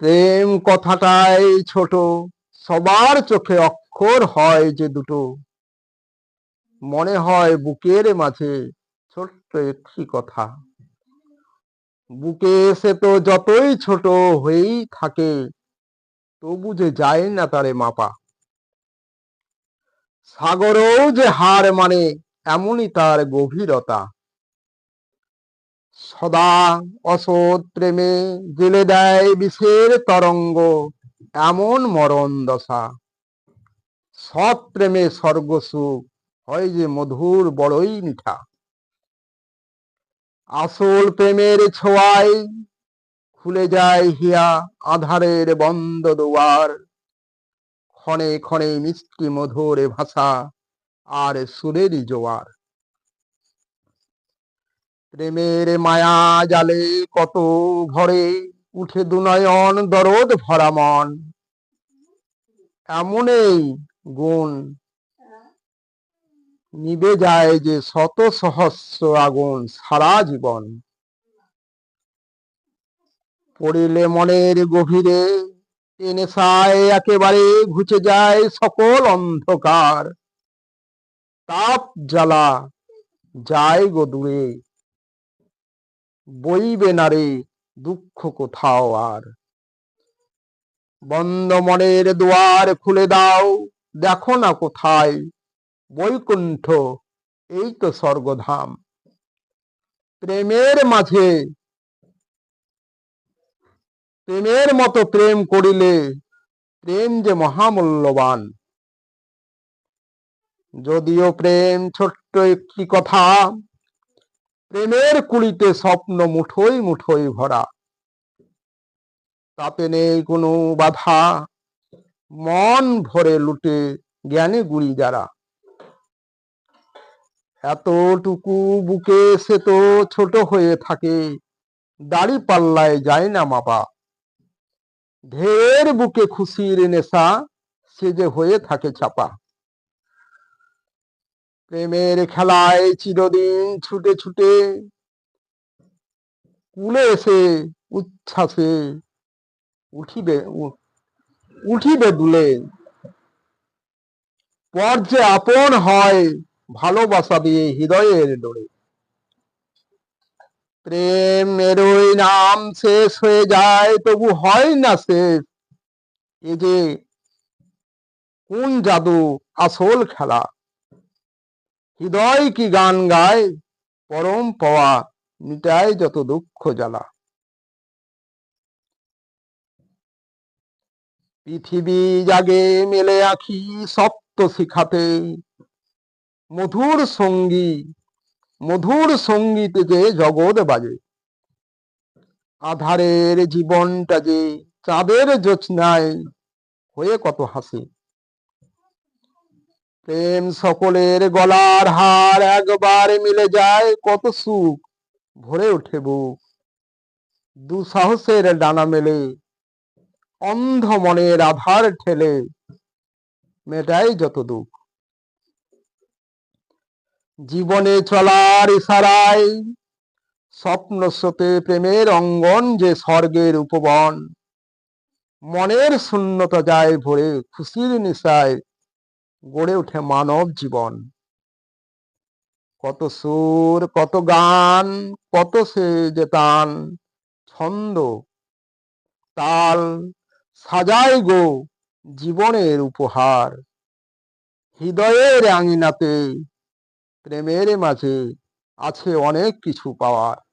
প্রেম কথাটাই ছোট, সবার চোখে অক্ষর হয় যে দুটো। মনে হয় বুকের মাঝে ছোট্ট একটি কথা। বুকে সে তো যতই ছোট হয়েই থাকে, তবু যে যায় না তারে মাপা। সাগরও যে হার মানে এমনই তার গভীরতা। সদা অসৎ প্রেমে জেলে দেয় বিষের তরঙ্গ, এমন মরণ দশা। সৎ প্রেমে স্বর্গ সুখ, হয় যে মধুর বড়ই মিঠা আসল প্রেমের ছোঁয়ায় খুলে যায় হিয়া আধারের বন্ধ দুয়ার। ক্ষণে ক্ষণে মিষ্টি মধুর ভাষা আর সুরেরই জোয়ার। প্রেমের মায়া জালে কত ভরে উঠে দুনয়ন দরদ ভরা মন। এমনই গুণ নিবে যায় যে শত সহস্র আগুন সারা জীবন। পড়িলে মনের গভীরে এ নেশায় একেবারে ঘুচে যায় সকল অন্ধকার। তাপ জ্বালা যায় গো দূরে। বইবে না রে দুঃখ কোথাও আর? বন্ধ মনের দুয়ার খুলে দাও, দেখো না কোথায়? বৈকুণ্ঠ, এই তো স্বর্গধাম। প্রেমের মাঝে, প্রেমের মতো প্রেম করিলে প্রেম যে মহামূল্যবান। যদিও প্রেম ছোট্ট একটি কথা প্রেমের কুড়িতে স্বপ্ন মুঠোই মুঠোই ভরা। তাতে নেই কোনো বাধা। মন ভরে লুটে জ্ঞানে গুড়ি যারা। এতটুকু বুকে সে তো ছোট হয়ে থাকে। দাড়ি পাল্লায় যায় না মাপা। ঢের বুকে খুশির নেশা সে যে হয়ে থাকে চাপা। প্রেমের খেলায় চিরদিন ছুটে ছুটে কুলে এসে উচ্ছ্বাসে উঠিবে উঠিবে দুলে। পর যে আপন হয় ভালোবাসা দিয়ে হৃদয়ের ডোরে। প্রেমের ওই নাম শেষ হয়ে যায়, তবু হয় না শেষ। এ যে কোন জাদু আসল খেলা? হৃদয় কি গান গায়? পরম পাওয়া মিটায় যত দুঃখ জ্বালা। পৃথিবী জাগে মেলে আখি সপ্ত শিখাতে। মধুর সঙ্গী, মধুর সঙ্গীতে যে জগৎ বাজে। আধারের জীবনটা যে চাঁদের জোছনায় হয়ে কত হাসি। প্রেম সকলের গলার হার একবার মিলে যায়, কত সুখ ভরে ওঠে বুক। দুঃসাহসের ডানা মেলে, অন্ধ মনের আধার ঠেলে মেটায় যত দুঃখ। জীবনে চলার ইশারায়, স্বপ্ন স্রোতে প্রেমের অঙ্গন যে স্বর্গের উপবন। মনের শূন্যতা যায় ভরে, খুশির নিশায় গড়ে ওঠে মানব জীবন। কত সুর, কত গান, কত সে যে তান ছন্দ, তাল সাজায় গো জীবনের উপহার। হৃদয়ের আঙিনাতে প্রেমের মাঝে আছে অনেক কিছু পাওয়ার।